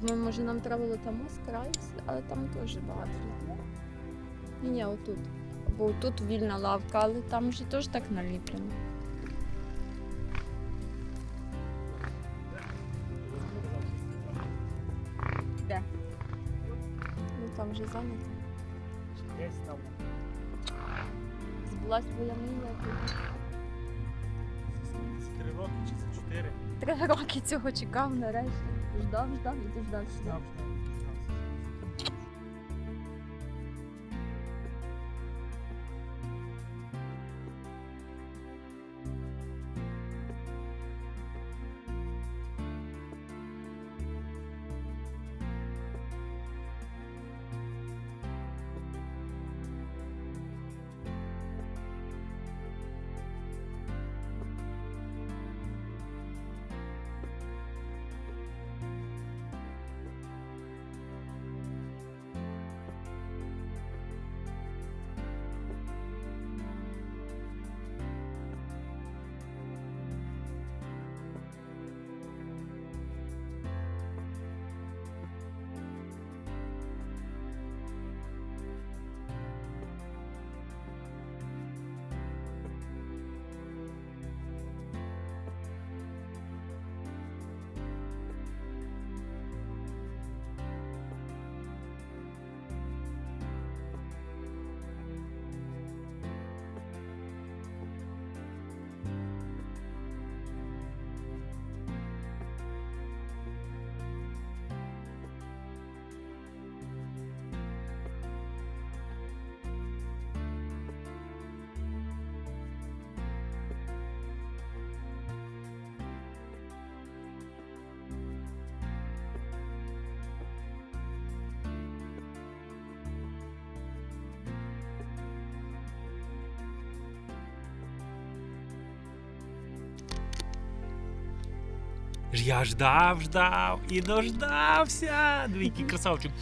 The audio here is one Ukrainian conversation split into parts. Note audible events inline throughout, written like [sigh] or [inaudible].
думаю, може нам треба було там скрайс, але там теж багато людей. Ні, ні, отут. Бо тут вільна лавка, але там вже теж так наліплено. Де? Ну там вже зайнято. Десь там. Збулась твоя мрія. Це три роки чи це чотири? Три роки цього чекав нарешті. Ждав, ждав і дождався. ждав, що Я ждав, ждав і дождався. Двійки красавчик.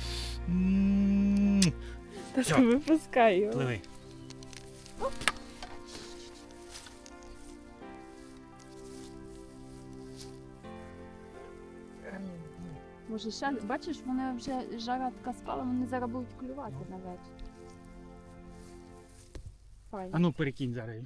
Та ти випускай його. Пливи. Може ще бачиш, вони вже жара така спала, вони зараз будуть клювати на вечір. Файно. А ну перекинь зараз.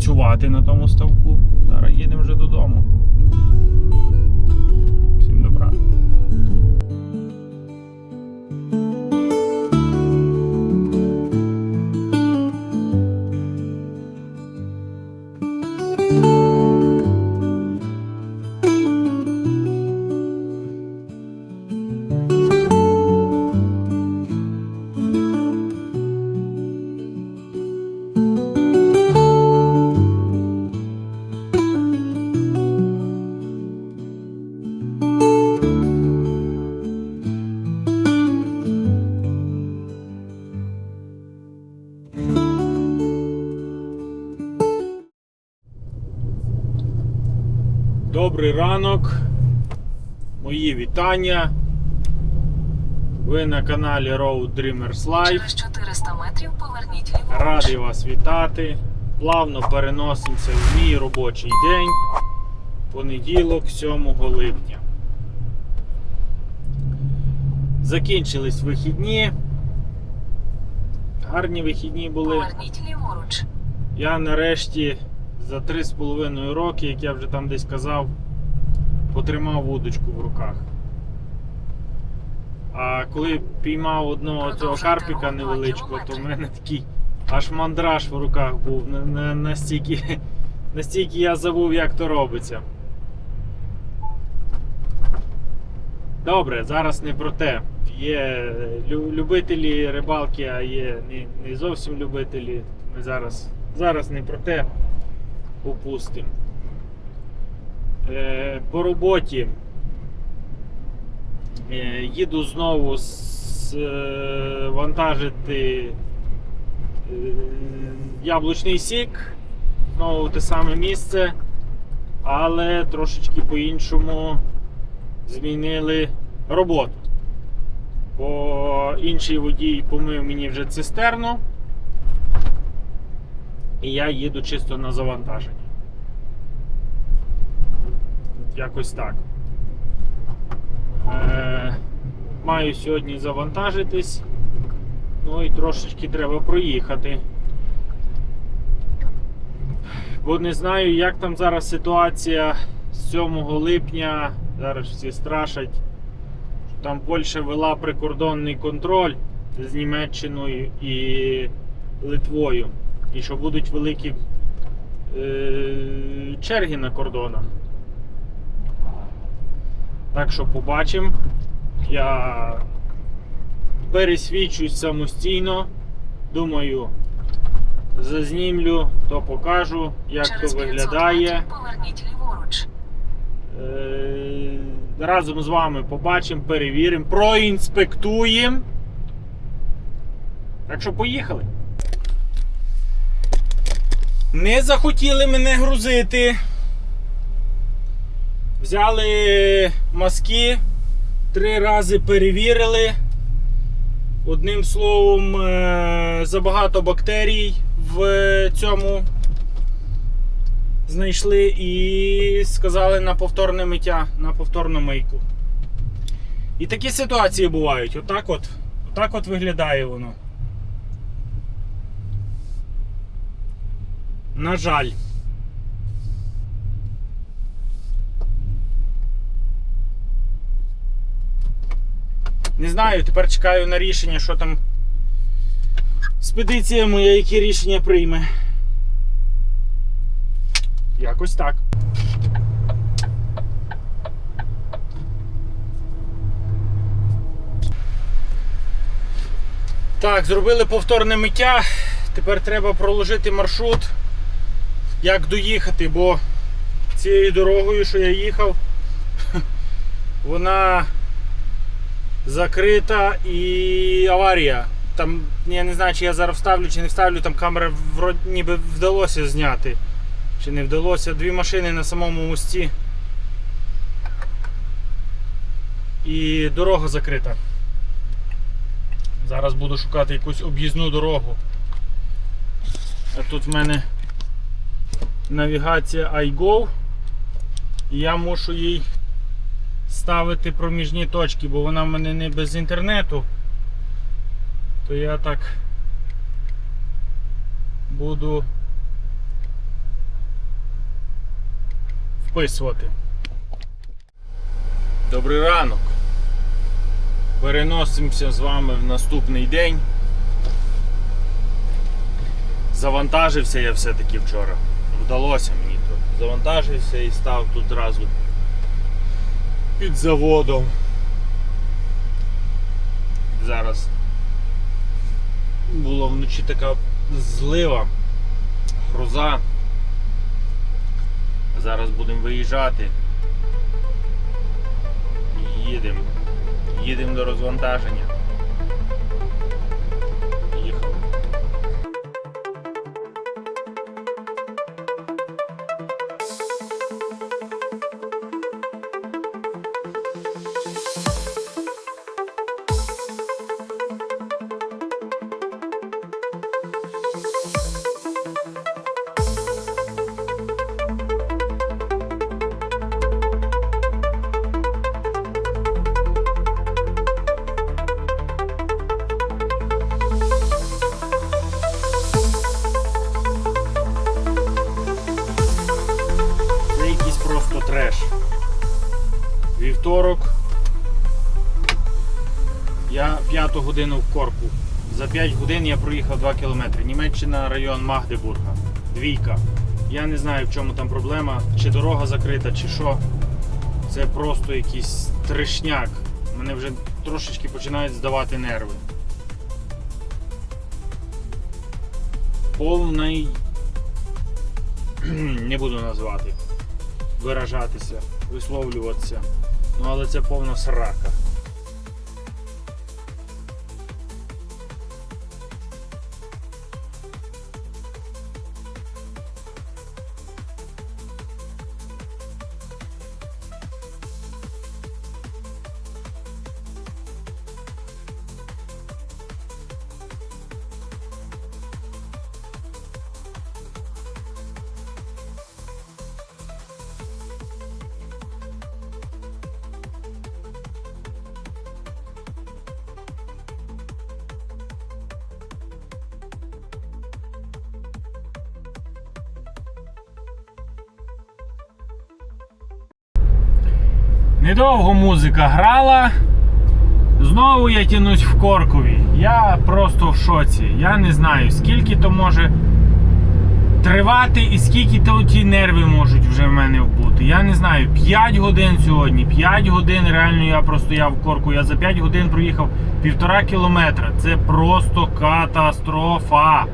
Працювати на тому ставку. Зараз їдемо вже додому. Добрий ранок. Мої вітання. Ви на каналі Road Dreamers Life. Через 400 метрів поверніть ліворуч. Радий вас вітати. Плавно переносимося в мій робочий день. Понеділок, 7 липня. Закінчились вихідні. Гарні вихідні були. Поверніть ліворуч. Я нарешті за 3,5 роки, як я вже там десь казав, потримав вудочку в руках. А коли піймав одного цього карпіка невеличкого, то в мене такий аж мандраж в руках був. На- на- Настільки, [laughs] настільки я забув, як то робиться. Добре, зараз не про те. Є любителі рибалки, а є не, не зовсім любителі. Ми зараз, зараз не про те упустимо. Е, по роботі е, їду знову с, е, вантажити е, яблучний сік. Знову те саме місце, але трошечки по-іншому змінили роботу. Бо інший водій помив мені вже цистерну, і я їду чисто на завантаження. Якось так. Е, маю сьогодні завантажитись. Ну і трошечки треба проїхати. Бо не знаю, як там зараз ситуація з 7 липня. Зараз всі страшать. що Там Польща вела прикордонний контроль з Німеччиною і Литвою. І що будуть великі е, черги на кордонах. Так що побачимо. Я пересвідчусь самостійно. Думаю, зазнімлю, то покажу, як Через то виглядає. ліворуч. Е, Разом з вами побачимо, перевіримо, проінспектуємо. Так що поїхали. Не захотіли мене грузити. Взяли маски, три рази перевірили. Одним словом, е, забагато бактерій в цьому знайшли і сказали на повторне миття, на повторну мийку. І такі ситуації бувають. Отак от, отак от виглядає воно. На жаль. Не знаю, тепер чекаю на рішення, що там спедиція моя, які рішення прийме. Якось так. Так, зробили повторне миття. Тепер треба проложити маршрут, як доїхати, бо цією дорогою, що я їхав, [laughs] вона закрита і аварія. Там я не знаю, чи я зараз вставлю, чи не вставлю, там камера вроді ніби вдалося зняти. Чи не вдалося? Дві машини на самому мості. І дорога закрита. Зараз буду шукати якусь об'їзну дорогу. А тут в мене навігація iGo. І я мушу їй ставити проміжні точки, бо вона в мене не без інтернету. То я так буду вписувати. Добрий ранок. Переносимося з вами в наступний день. Завантажився я все-таки вчора. Вдалося мені то. Завантажився і став тут зразу під заводом. Зараз була вночі така злива, гроза. Зараз будемо виїжджати. Їдемо. Їдемо до розвантаження. Годину в корку. За 5 годин я проїхав 2 кілометри. Німеччина, район Магдебурга. Двійка. Я не знаю, в чому там проблема, чи дорога закрита, чи що. Це просто якийсь трешняк. Мене вже трошечки починають здавати нерви. Повний. [clears throat] Не буду назвати. Виражатися, висловлюватися. Ну але це повна срака. Недовго музика грала. Знову я тянусь в Коркові. Я просто в шоці. Я не знаю, скільки то може тривати і скільки то ті нерви можуть вже в мене вбути. Я не знаю, 5 годин сьогодні. 5 годин реально я простояв в корку. Я за 5 годин проїхав півтора кілометра. Це просто катастрофа.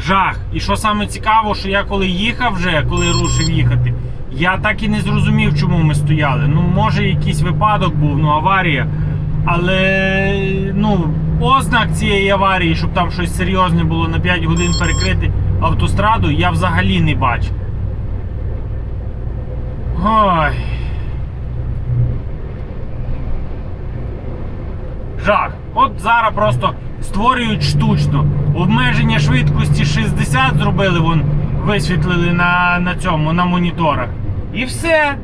Жах. І що саме цікаво, що я коли їхав вже, коли рушив їхати, я так і не зрозумів, чому ми стояли. Ну, може, якийсь випадок був, ну аварія. Але ну, ознак цієї аварії, щоб там щось серйозне було на 5 годин перекрити автостраду, я взагалі не бачив. Ой. Жах. От зараз просто створюють штучно. Обмеження швидкості 60 зробили, вон висвітлили на, на цьому, на моніторах. І все.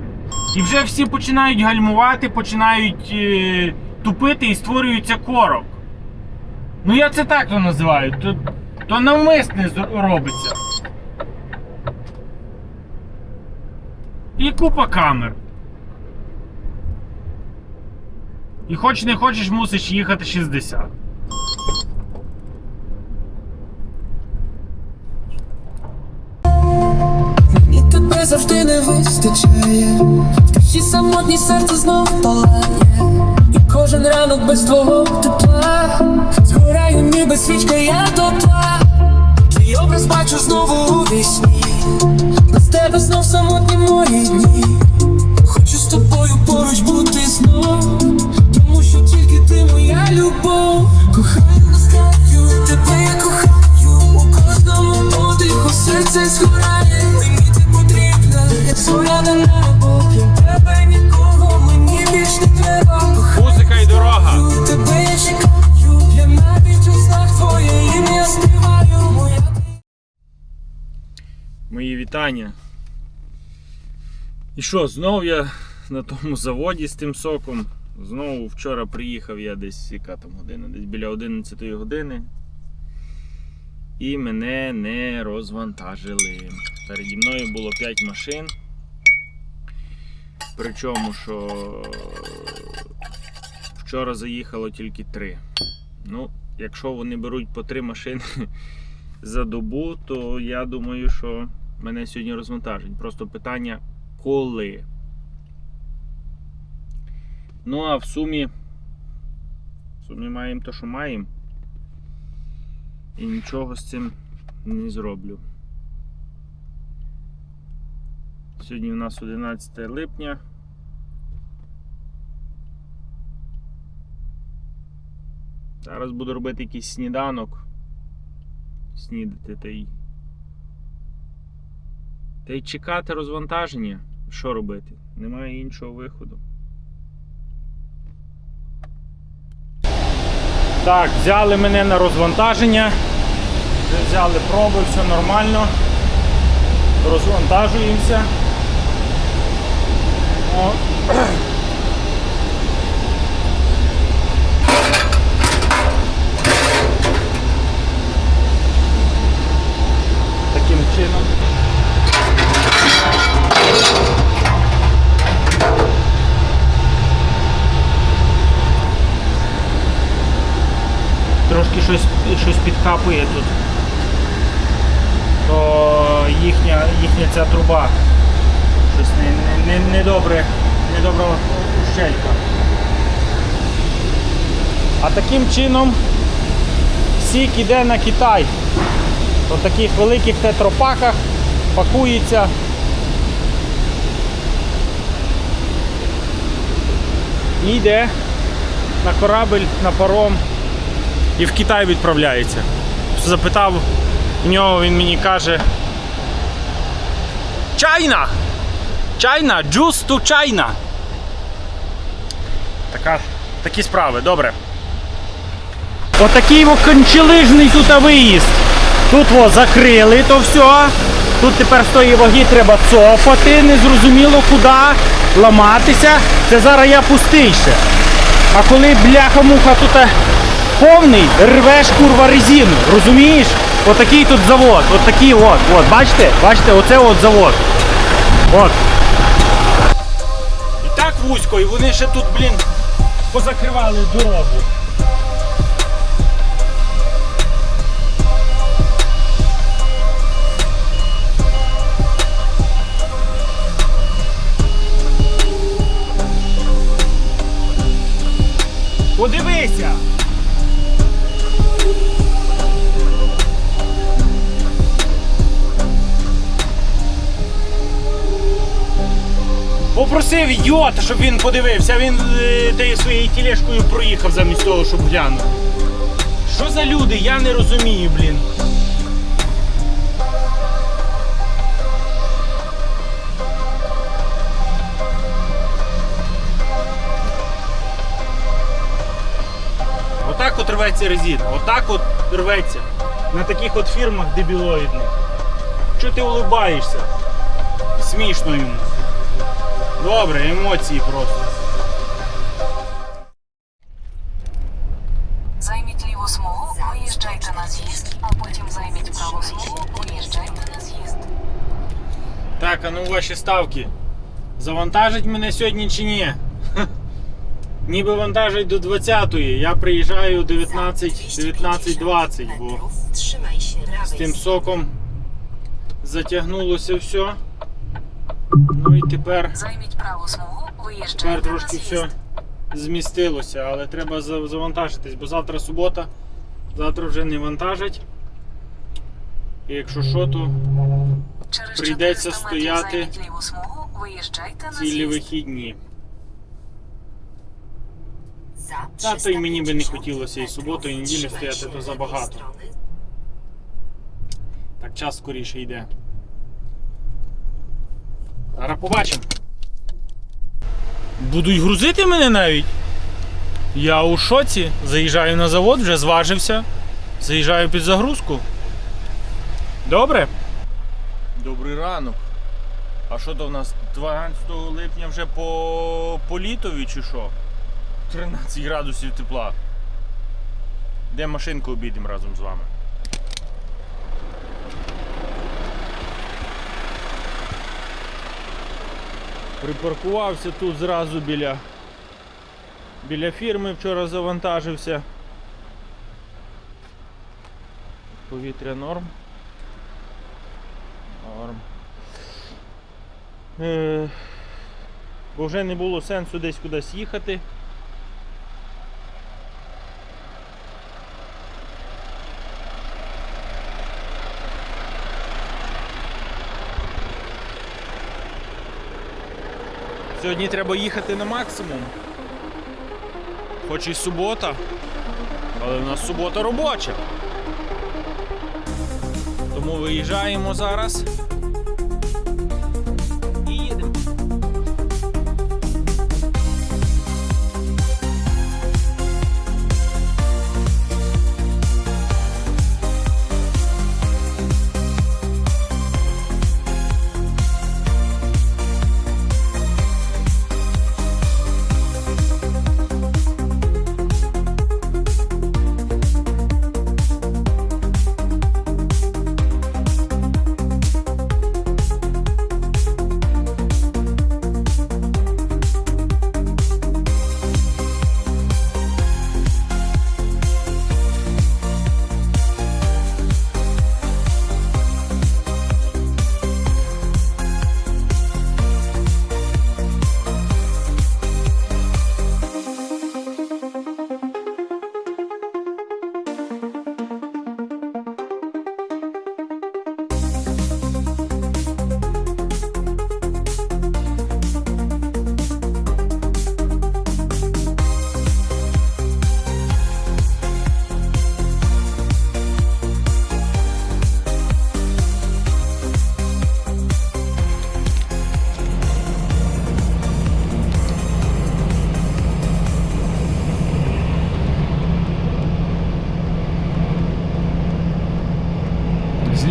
І вже всі починають гальмувати, починають е, тупити і створюється корок. Ну я це так то називаю. То, то навмисне робиться. І купа камер. І хоч не хочеш, мусиш їхати 60. Вистачає. В самотні серце знов палає. І кожен ранок без твого тепла. Згораю ніби свічка, я дотла. Твій образ бачу знову у вісні. Без тебе знов самотні мої дні. Хочу з тобою поруч бути знов. Тому що тільки ти моя любов. Мої вітання. І що, знов я на тому заводі з тим соком. Знову вчора приїхав я десь, яка там година, десь біля 11 години. І мене не розвантажили. Переді мною було 5 машин. Причому, що вчора заїхало тільки 3. Ну, якщо вони беруть по 3 машини [laughs] за добу, то я думаю, що мене сьогодні розвантажать. Просто питання коли. Ну, а в сумі. В сумі маємо те, що маємо. І нічого з цим не зроблю. Сьогодні у нас 11 липня. Зараз буду робити якийсь сніданок. Снідати та й. Та й чекати розвантаження. Що робити? Немає іншого виходу. Так, взяли мене на розвантаження. Взяли проби, все нормально. Розвантажуємося. О. Таким чином. Щось підкапує тут. То їхня, їхня ця труба. Щось не, не, не, недобре, недобра ущелька. А таким чином сік іде на Китай. По таких великих тетропаках пакується. І йде на корабель, на паром і в Китай відправляється. Запитав у нього, він мені каже. Чайна! Чайна! Juice to China! Така, такі справи, добре. Отакий кончелижний тут виїзд. Тут во закрили то все. Тут тепер з тої ваги треба цопати, незрозуміло куди, ламатися. Це зараз я пустий ще. А коли бляха-муха тут е, повний, рвеш курва резину, розумієш? Отакий тут завод, отакий от, от, бачите? Бачите, оце от завод. От. І так вузько, і вони ще тут, блін, позакривали дорогу. Попросив йота, щоб він подивився, він е, своєю тележкою проїхав замість того, щоб глянути. Що за люди? Я не розумію, блін. Отак от рветься резина, отак от рветься. На таких от фірмах дебілоїдних. Чого ти улибаєшся? Смішно йому. Добре, емоції просто. Займіть ліву смугу, виїжджайте на з'їзд, а потім займіть праву смугу, виїжджайте на з'їзд. Так, а ну ваші ставки. Завантажить мене сьогодні чи ні? [laughs] Ніби вантажить до 20-ї. Я приїжджаю 19 19.20, бо з тим соком затягнулося все. Ну і тепер, Займіть праву смугу, тепер виїжджайте на трошки все змістилося, але треба завантажитись, бо завтра субота, завтра вже не вантажать. І якщо що, то Через прийдеться стояти ліву смугу, виїжджайте на цілі вихідні. Та то й мені би не хотілося і суботу, і неділю стояти, то забагато. Так, час скоріше йде. Зараз побачимо. Будуть грузити мене навіть. Я у шоці. Заїжджаю на завод, вже зважився. Заїжджаю під загрузку. Добре? Добрий ранок. А що то в нас 12 липня вже по, по літові чи що? 13 градусів тепла. Де машинку обійдемо разом з вами. Припаркувався тут зразу біля, біля фірми, вчора завантажився. Повітря норм. Норм. Е, бо вже не було сенсу десь кудись їхати. Сьогодні треба їхати на максимум. Хоч і субота, але в нас субота робоча. Тому виїжджаємо зараз.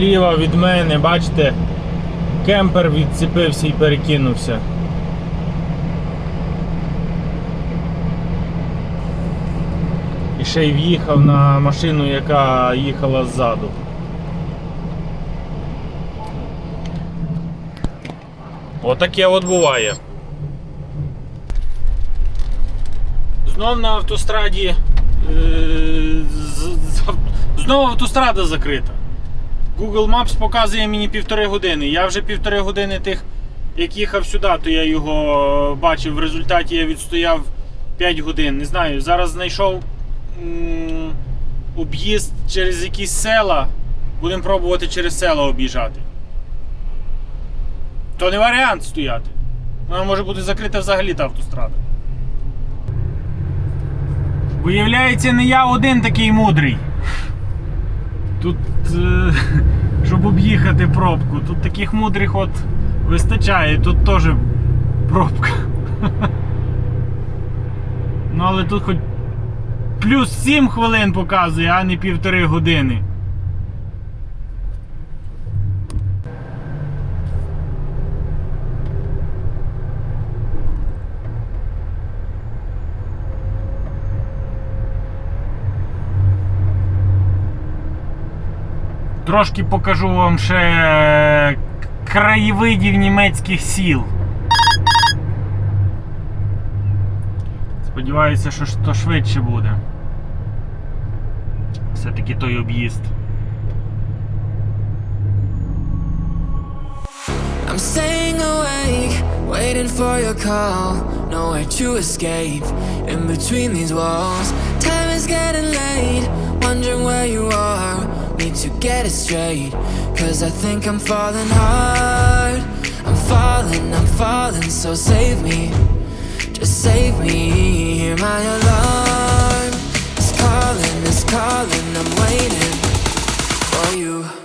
Зліва від мене, бачите, кемпер відцепився і перекинувся. І ще й в'їхав на машину, яка їхала ззаду. Отаке от буває. Знов на автостраді. е, Знову автострада закрита. Google Maps показує мені півтори години. Я вже півтори години тих, як їхав сюди, то я його бачив. В результаті я відстояв 5 годин. Не знаю, зараз знайшов об'їзд через якісь села. Будемо пробувати через села об'їжджати. То не варіант стояти. Вона може бути закрита взагалі та автострада. Виявляється, не я один такий мудрий. Тут, е, [laughs] щоб об'їхати пробку, тут таких мудрих от вистачає, тут теж пробка. [laughs] Ну, але тут хоч плюс 7 хвилин показує, а не півтори години. Трошки покажу вам ще краєвидів німецьких сіл. Сподіваюся, що то швидше буде. Все-таки той об'їзд. I'm staying awake, waiting for your call. Nowhere to escape, in between these walls. Time is getting late, wondering where you are. Need to get it straight, cause I think I'm falling hard. I'm falling, I'm falling, so save me. Just save me, hear my alarm. It's calling, it's calling, I'm waiting for you.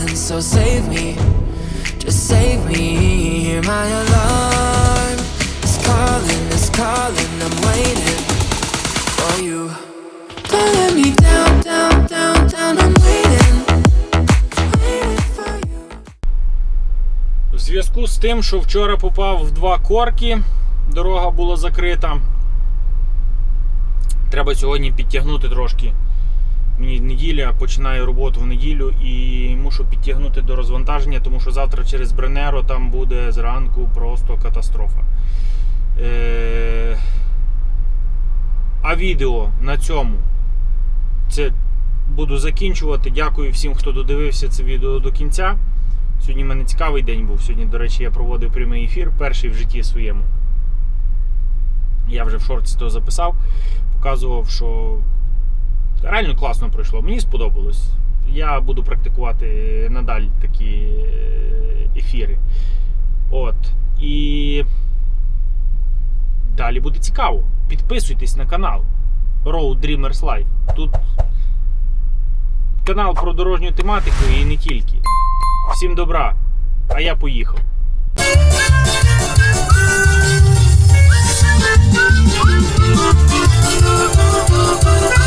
Falling, so save me. Just save me, hear my alarm. It's calling, it's calling, I'm waiting for you. Don't let me down, down, down, down. I'm waiting, waiting for you. В зв'язку з тим, що вчора попав в два корки, дорога була закрита. Треба сьогодні підтягнути трошки. Мені неділя, починаю роботу в неділю і мушу підтягнути до розвантаження, тому що завтра через Бренеро там буде зранку просто катастрофа. Е... А відео на цьому це буду закінчувати. Дякую всім, хто додивився це відео до кінця. Сьогодні в мене цікавий день був. Сьогодні, до речі, я проводив прямий ефір, перший в житті своєму. Я вже в шорті то записав, показував, що Реально класно пройшло, мені сподобалось. Я буду практикувати надалі такі е, ефіри. От. І далі буде цікаво. Підписуйтесь на канал Road Dreamers Life. Тут канал про дорожню тематику і не тільки. Всім добра, а я поїхав. Thank you.